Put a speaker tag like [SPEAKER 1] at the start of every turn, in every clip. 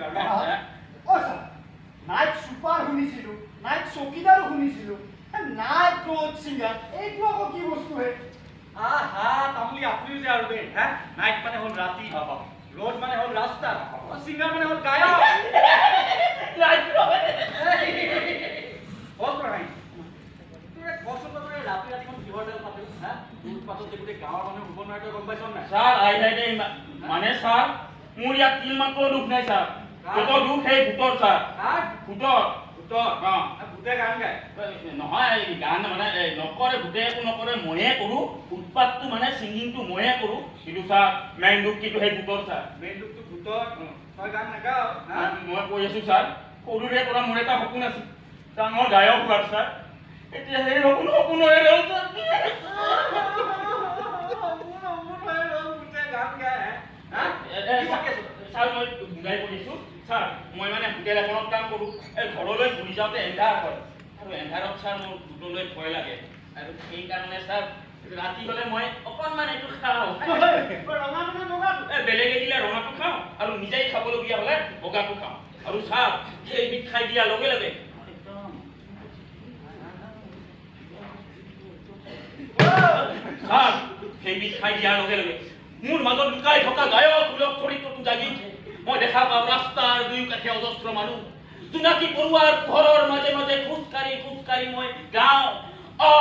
[SPEAKER 1] Sir night super শুনিছিলোঁ night চকীদাৰো শুনিছিলোঁ নাইট ক্লথ ছিংগাৰ এইটো আকৌ কি বস্তু হে?
[SPEAKER 2] আহা তামুলি আপুনিও যে আৰু দেই হা? নাইট মানে হ'ল ৰাতি ৰোড মানে হ'ল ৰাস্তা ছিংগাৰ মানে হ'ল গায়ক। হ'ল পঢ়াই কচোন তই ৰাতি ৰাতিখন কিহৰ তেল পাতিল হা? তোৰ পাছত যে গোটেই গাঁৱৰ মানুহ শুব নোৱাৰে তই গম পাইছ নাই?
[SPEAKER 3] স্যার আই মানে স্যার মোৰ ইয়াত তিল মাত্ৰ দুখ নাই স্যাৰ যত দুখ সেই ভূতৰ স্যাৰ
[SPEAKER 2] কাৰ
[SPEAKER 3] ভূতৰ
[SPEAKER 2] উত্তৰ
[SPEAKER 3] অ।
[SPEAKER 2] গান গায়?
[SPEAKER 3] নহয় গান মানে নকৰে ভূতে একো নকৰে ময়ে কৰোঁ। উৎপাতটো মানে ছিংগিংটো ময়ে কৰোঁ। কিন্তু ছাৰ মেইন দুখ কিন্তু সেই ভূতৰ ছাৰ
[SPEAKER 2] মেইন লোকটো ভূতৰ। তই গান নাগাৱ হা?
[SPEAKER 3] মই কৈ আছোঁ ছাৰ সৰুৰে পৰা মোৰ এটা সপোন আছিল। ডাঙৰ গায়ক হোৱাৰ ছাৰ এতিয়া সেই সপোন সপোনৰে ৰ'ল ছাৰ ছাৰ মই বুজাই কৈ আছোঁ ছাৰ মই মানে হোটেল এখনত কাম কৰোঁ এই ঘৰলৈ যাওঁতে এন্ধাৰ হয় আৰু এন্ধাৰত ছাৰ মোৰ ভূতলৈ ভয় লাগে। আৰু সেইকাৰণে ছাৰ ৰাতি হ'লে মই অকণমান এইটো খাওঁ। বেলেগে দিলে ৰঙাটো খাওঁ আৰু নিজেই খাবলগীয়া হ'লে বগাটো খাওঁ। আৰু ছাৰ সেইবিধ খাই দিয়াৰ লগে লগে সেইবিধ খাই দিয়াৰ লগে লগে মোৰ মাজত লুকাই থকা গায়ক চৰিত্ৰটো জাগি মই দেখা পাওঁ ৰাস্তাৰ দুয়ো কাষে অজস্ৰ মানুহ। জোনাকী পৰুৱাৰ ঘৰৰ মাজে মাজে খোজকাঢ়ি খোজকাঢ়ি মই গাওঁ অ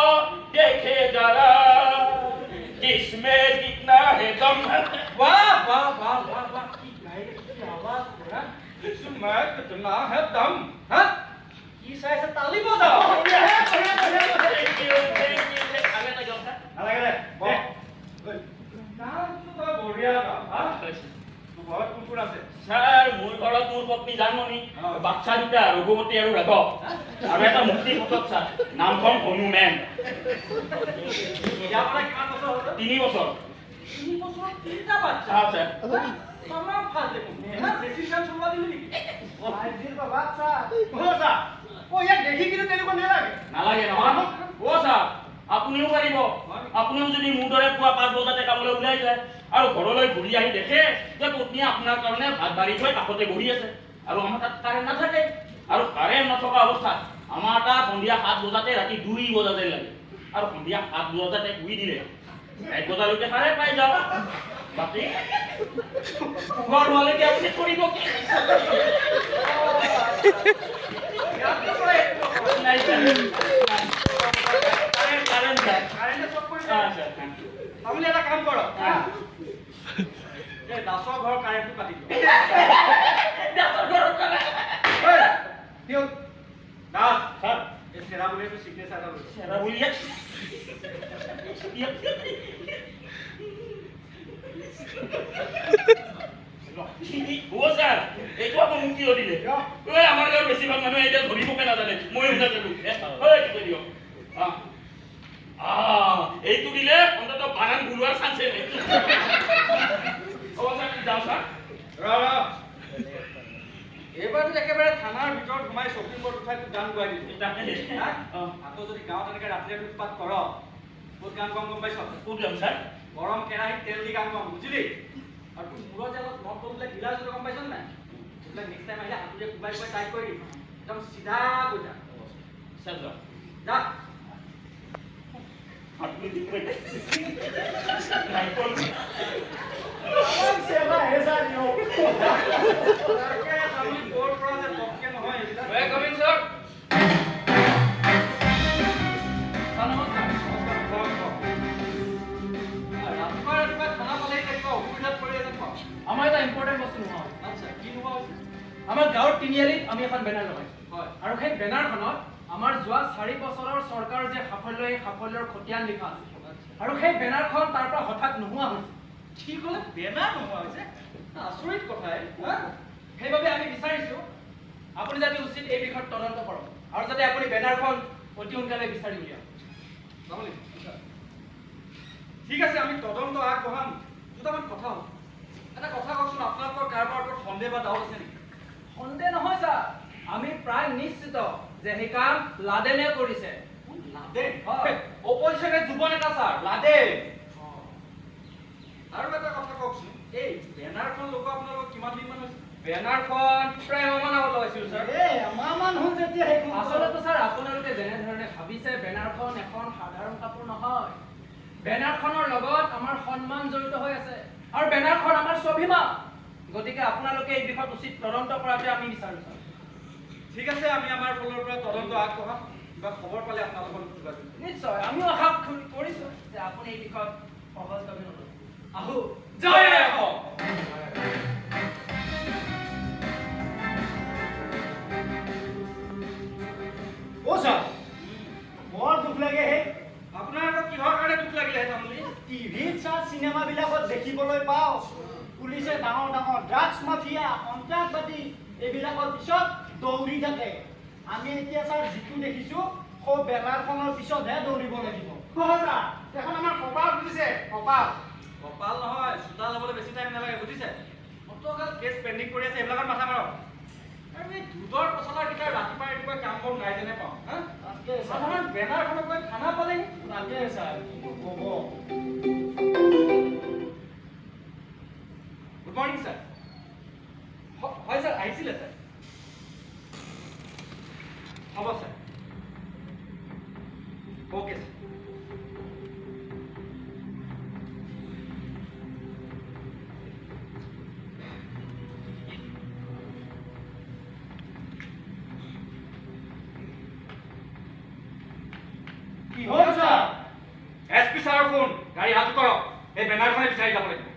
[SPEAKER 3] দেখে যাৰা जिसमें कितना है दम
[SPEAKER 2] वाह वाह वाह वाह वाह की गाय की आवाज बड़ा इसमें कितना है दम
[SPEAKER 3] জানমণি
[SPEAKER 2] অ।
[SPEAKER 3] বাচ্চা দুটা ৰঘুমতী আৰু ৰাঘৱ। আৰু এটা মুক্তি পুতক ছাৰ নামখন হনুমেন তিনি বছৰ।
[SPEAKER 1] নালাগে।
[SPEAKER 3] নালাগে নহয় অ ছাৰ। আপুনিও পাৰিব। আপুনিও যদি মোৰ দৰে পুৱা পাঁচ বজাতে কামলৈ ওলাই যায় আৰু ঘৰলৈ ঘূৰি আহি দেখে যে পত্নীয়ে আপোনাৰ কাৰণে ভাত বাঢ়ি থৈ কাষতে বহি আছে। আৰু আমাৰ তাত কাৰেণ্ট নাথাকে আৰু কাৰেণ্ট নথকা অৱস্থাত আমাৰ তাত সন্ধিয়া সাত বজাতে ৰাতি দুই বজাতে লাগে আৰু সন্ধিয়া সাত বজাতে শুই দিলে এক বজালৈকে পাই কাৰেণ্ট Ah, sir.
[SPEAKER 2] আপুনি এটা কাম কৰক
[SPEAKER 3] Ah.
[SPEAKER 2] দাসৰ ঘৰৰ কাৰেণ্টটো কাটি দিয়ক
[SPEAKER 3] দাঁতৰ ঘৰত কাৰেণ্ট।
[SPEAKER 2] এই,
[SPEAKER 3] হ'ব ছাৰ, এইটো কিয় দিলে? ঐ, আমাৰ গাঁৱৰ বেছিভাগ মানুহে এতিয়া ধৰিবকে নাজানে। ময়ো নাজানো কৈ দিয়ক। আহ। আহ, এইটো দিলে অন্ততঃ বানান ভুলোৱাৰ চান্সে নাই। হ'ব ছাৰ যাওঁ ছাৰ
[SPEAKER 2] ৰ এইবাৰতো একেবাৰে থানাৰ ভিতৰত সোমাই শ্বপিং বৰ্ড উঠাই তোক গান গোৱাই দিছো। আকৌ যদি গাঁৱত এনেকে ৰাতিৰে উৎপাত কৰ ক'ত গান গাম গম পাইছ?
[SPEAKER 3] ক'ত যাম ছাৰ?
[SPEAKER 2] গৰম কেৰাহীত তেল দি গান গাম বুজিলি? আৰু তোৰ মূৰত যে অলপ বিলাক ঢিলা আছে গম পাইছ নাই? সেইবিলাক নেক্সট টাইম আহিলে হাতুৰে কোবাই কোবাই টাইট কৰি দিম। একদম চিধা গৈ যা।
[SPEAKER 3] ছাৰ যাওঁ
[SPEAKER 2] যা।
[SPEAKER 3] হাতটো দি কৈ দে। নাৰিকল।
[SPEAKER 1] চেবা
[SPEAKER 4] আমাৰ গাঁৱৰ তিনিআলিত আমি এখন বেনাৰ লগাইছো। আৰু সেই বেনাৰখনত আমাৰ যোৱা চাৰি বছৰৰ চৰকাৰৰ যে সাফল্য এই সাফল্যৰ খতিয়ান লিখা আছে। আৰু সেই বেনাৰখন তাৰ পৰা হঠাৎ নোহোৱা হৈছে।
[SPEAKER 2] কি ক'লে? বেনাৰ নোহোৱা হৈছে? আচৰিত কথাই?
[SPEAKER 4] সেইবাবে আমি বিচাৰিছো আপুনি যাতে উচিত এই বিষয়ত তদন্ত কৰক। আৰু যাতে আপুনি বেনাৰখন অতি সোনকালে বিচাৰি উলিয়াওক।
[SPEAKER 2] ঠিক আছে আমি তদন্ত আগবঢ়াম। দুটামান কথা হ'ল। কওকচোন আপোনালোকৰ কাৰোবাৰ ওপৰত সন্দেহ বা ডাউট আছে নেকি?
[SPEAKER 4] সন্দেহ নহয় ছাৰ। আমি প্ৰায় নিশ্চিত যে সেই কাম লাডেনে কৰিছে।
[SPEAKER 2] লাদেন
[SPEAKER 4] হয়।
[SPEAKER 2] অপজিশ্যনে যুৱ নেতা ছাৰ লাদেন আৰু এটা কথা কওকচোন এই বেনাৰখন লগোৱা আপোনালোকৰ কিমান দিনমান হৈছে? বেনাৰখন প্ৰায় এমাহমান আগত লগাইছিলোঁ ছাৰ।
[SPEAKER 1] এই এমাহমান হ'ল যেতিয়া সেইখন
[SPEAKER 4] আচলতে ছাৰ আপোনালোকে যেনেধৰণে ভাবিছে বেনাৰখন এখন সাধাৰণ কাপোৰ নহয়। বেনাৰখনৰ লগত আমাৰ সন্মান জড়িত হৈ আছে। আৰু বেনাৰখন আমাৰ স্বাভিমান গতিকে আপোনালোকে এই বিষয়ত উচিত তদন্ত কৰাটোৱে আমি বিচাৰোঁ
[SPEAKER 2] ঠিক আছে আমি আমাৰ ফালৰ পৰা তদন্ত আগবঢ়াম। কিবা খবৰ পালে আপোনালোকৰ যোগাযোগ।
[SPEAKER 4] নিশ্চয় আমিও আশা কৰি- কৰিছো যে আপুনি এই বিষয়ত সহজভাৱে নল'ব। আহো।
[SPEAKER 2] জয় আই
[SPEAKER 1] অ' ছাৰ বৰ দুখ লাগে হে।
[SPEAKER 2] আপোনাৰ আকৌ কিহৰ কাৰণে দুখ লাগিলে
[SPEAKER 1] টিভিত ছাৰ চিনেমাবিলাকত দেখিবলৈ পাওঁ। পুলিচে ডাঙৰ ডাঙৰ ড্ৰাগছ মাফিয়া সন্ত্ৰাসবাদী এইবিলাকৰ পিছত দৌৰি থাকে। আমি এতিয়া ছাৰ যিটো দেখিছোঁ সৌ বেনাৰখনৰ পিছতহে দৌৰিব লাগিব। ছাৰ এখন আমাৰ কপাল বুজিছে কপাল।
[SPEAKER 2] কপাল নহয় চোতাল ল'বলৈ বেছি টাইম নালাগে বুজিছে? অতগাল কেছ পেণ্ডিং কৰি আছে এইবিলাকত মাথা মাৰক। এই দুধৰ পচলাৰ কেইটা ৰাতিপুৱা ৰাতিপুৱা কাম বন নাই যেনে পাওঁ সাধাৰণ বেনাৰখনত গৈ খানা পালেহি।
[SPEAKER 1] তাকে ছাৰ ক'ব? কি হ'ল ছাৰ
[SPEAKER 2] এছ পি ছাৰৰ ফোন গাড়ী হাত কৰক